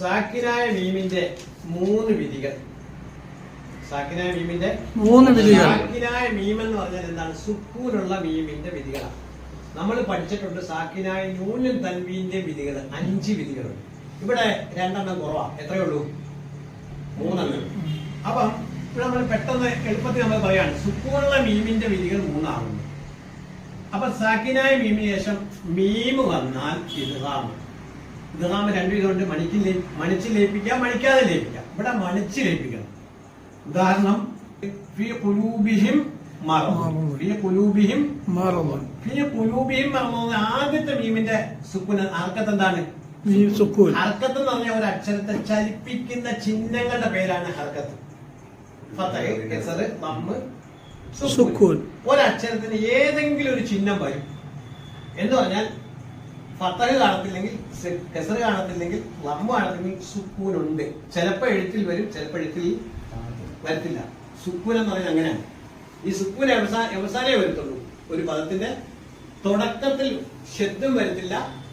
സാക്കിനായ മീമിന്റെ മൂന്ന് വിധികൾ. സാക്കിനായ മീമിന്റെ മൂന്ന് വിധികൾ. സാക്കിനായ മീം എന്ന് പറഞ്ഞാൽ എന്താണ്? സുക്കൂനുള്ള മീമിന്റെ വിധികളാണ്. നമ്മൾ പഠിച്ചിട്ടുണ്ട് സാക്കിനായ നൂനും തൻവീന്റെ വിധികൾ. അഞ്ച് വിധികളുണ്ട് ഇവിടെ രണ്ടെണ്ണം കുറവാ. എത്രയേ ഉള്ളൂ? മൂന്നെണ്ണം. അപ്പം ഇവിടെ നമ്മൾ പെട്ടെന്ന് എളുപ്പത്തിൽ നമ്മൾ പറയാണ് സുക്കൂനുള്ള മീമിന്റെ വിധികൾ മൂന്നാകുന്നു അപ്പൊ സാക്കിനായ മീമിന് ശേഷം മീം വന്നാൽ ഇദ്ഗാം ഇദ്ഗാം രണ്ടു വിധമുണ്ട് മണിക്ക് മണിച്ച് ലയിപ്പിക്കാം മണിക്കാതെ ലയിപ്പിക്കാം. ഇവിടെ മണിച്ച് ലയിപ്പിക്കണം. ഉദാഹരണം ആദ്യത്തെ മീമിന്റെ സുക്കുന് അർക്കത്ത് എന്താണ്? ഹർക്കത്ത് എന്ന് പറഞ്ഞ ഒരു അക്ഷരത്തെ ചലിപ്പിക്കുന്ന ചിഹ്നങ്ങളുടെ പേരാണ് ഹർക്കത്ത്. ഒരക്ഷരത്തിന് ഏതെങ്കിലും ഒരു ചിഹ്നം വരും. എന്ന് പറഞ്ഞാൽ ഫത്തഹ് കാണത്തില്ലെങ്കിൽ കെസർ കാണത്തില്ലെങ്കിൽ ലമ്മ് കാണത്തില്ലെങ്കിൽ സുക്കൂൻ ഉണ്ട്. ചിലപ്പോൾ എഴുത്തിൽ വരും ചിലപ്പോൾ എഴുത്തിൽ വരത്തില്ല. സുക്കൂൻ എന്ന് പറയുന്നത് അങ്ങനെയാണ്. ഈ സുക്കൂൻ അവസാന അവസാനേ വരത്തുള്ളൂ. ഒരു പദത്തിന്റെ തുടക്കത്തിൽ ശബ്ദം വരത്തില്ല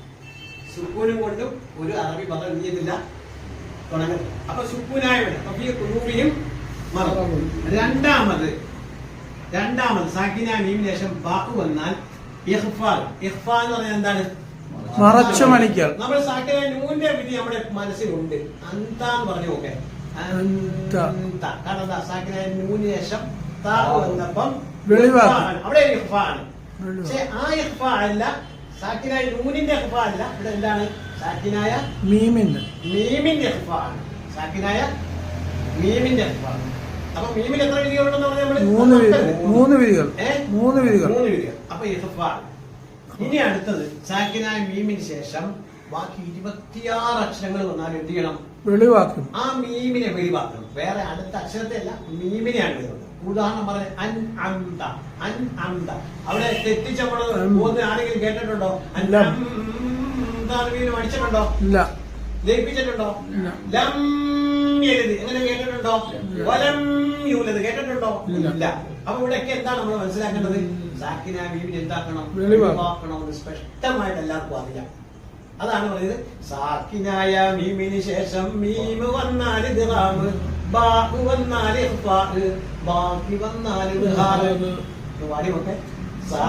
സുക്കൂനും കൊണ്ടും ഒരു അറബി പദം എന്ത് ചെയ്തില്ല തുടങ്ങും അപ്പൊ സുക്കൂനായും അപ്പൊ രണ്ടാമത് രണ്ടാമത് സാക്കിന ശേഷം ബാക്കു വന്നാൽ ഇഹ്ഫാൽ. ഇഹ്ഫാ എന്ന് പറഞ്ഞാൽ എന്താണ്? മറച്ചു മണിക്കൽ നമ്മൾ നൂന്റെ വിധി നമ്മുടെ മനസ്സിലുണ്ട്. അന്താന്ന് പറഞ്ഞു. കാരണം നൂന് ശേഷം താ വന്നപ്പം. അവിടെ. പക്ഷെ ആ അല്ല സാക്കിനായ നൂനിന്റെ ഇഹ്ഫ അല്ല. ഇവിടെ എന്താണ്? സാക്കിനായ മീമിന്റെ. മീമിന്റെ ഇഹ്ഫ ആണ് സാക്കിനായ മീമിന്റെ ഇഹ്ഫ ആണ് അപ്പൊ മീമിന് എത്ര വിധികളുണ്ടെന്ന് പറഞ്ഞാൽ മൂന്ന് വിധികൾ. മൂന്ന് വിധികൾ. മൂന്ന് വിധികൾ. അപ്പൊ ആണ്. ഇനി അടുത്തത് സാക്കിനായ മീമിന് ശേഷം ബാക്കി ഇരുപത്തിയാറ് അക്ഷരങ്ങൾ വന്നാൽ എന്ത് ചെയ്യണം? വെളിവാക്കും. ആ മീമിനെ വെളിവാക്കണം. വേറെ അടുത്ത അക്ഷരത്തെ അല്ല മീമിനെയാണ് വരുന്നത് ഉദാഹരണം പറഞ്ഞ അൻ അന്ത അൻ അന്ത. അവിടെ തെറ്റിച്ചപ്പോൾ മൂന്ന് പോകുന്ന ആരെങ്കിലും കേട്ടിട്ടുണ്ടോ? അൻ ലം. അന്താന്ന് മീനും അടിച്ചിട്ടുണ്ടോ ഇല്ല ലയിപ്പിച്ചിട്ടുണ്ടോ? ലം. എഴുതി. എങ്ങനെ കേട്ടിട്ടുണ്ടോ? വലം യൂലത്. കേട്ടിട്ടുണ്ടോ. ഇല്ല. അപ്പൊ ഇവിടെയൊക്കെ എന്താണ് നമ്മൾ മനസ്സിലാക്കേണ്ടത്? സാക്കിന മീമിന് എന്താക്കണം വെളിവാക്കണം. എന്ന് സ്പഷ്ടമായിട്ട് എല്ലാവർക്കും അറിയാം. അതാണ് പറയുന്നത് സാക്കിനായ മീമിന് ശേഷം മീമ് വന്നാൽ ദിറാമ് ബാഹു വന്നാൽ ബാക്കി വന്നാൽ ദിഹാറ് വാടി നോക്കെ. സാ